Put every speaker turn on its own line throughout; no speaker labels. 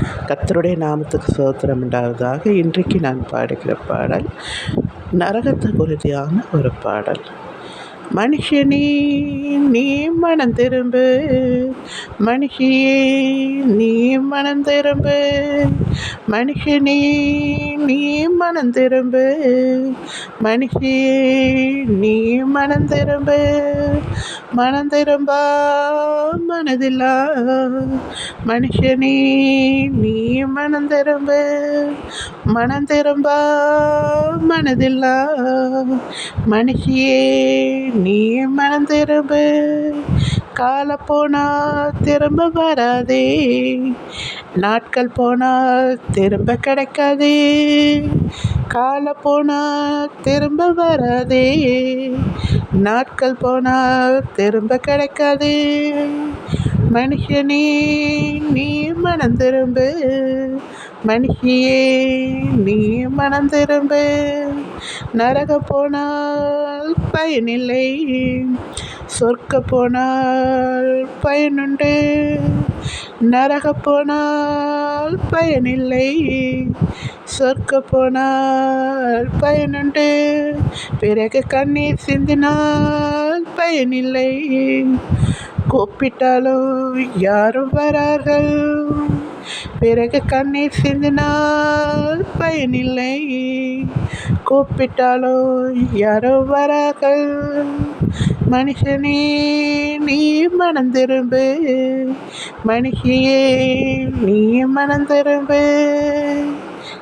கத்தருடைய நாமத்துக்கு சோத்திரம் உண்டாவதாக. இன்றைக்கு நான் பாடுகிற பாடல் நரகத்தை உறுதியான ஒரு பாடல். மனுஷனே நீ மனம் திரும்பு. மனுஷியே நீ மனம் திரும்பு. மனுஷனே நீ மனம் திரும்பு. மனுஷியே நீ மனம் திரும்பு. மனம் திரும்பா மனதில்லா. மனுஷனே நீ மனம் திரும்பு. மனம் திரும்பா மனதில்ல மனுஷியே நீ மனம் திரும்பு. கால போனால் திரும்ப வராதே. நாட்கள் போனால் திரும்ப கிடைக்காதே. கால போனால் திரும்ப வராதே. நாட்கள் போனா திரும்ப கிடைக்காதே. மனுஷனே நீ மனம் திரும்பு. மனுஷியே நீ மனம் திரும்பு நரக போனால் பயனில்லை. சொர்க்க போனால் பயனுண்டு. நரக போனால் பயனில்லை. சொர்க்க போனால் பயனுண்டு. பிறகு கண்ணீர் சிந்தினால் பயனில்லை. கூப்பிட்டாலும் யாரும் வரார்கள். பிறகு கண்ணீர் சிந்தினால் பயனில்லை. கூப்பிட்டாலோ யாரோ வரார்கள். மனுஷனே நீ மனந்திரும்பு மனுஷியே நீ மனந்திரும்பு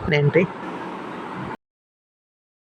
நன்றி.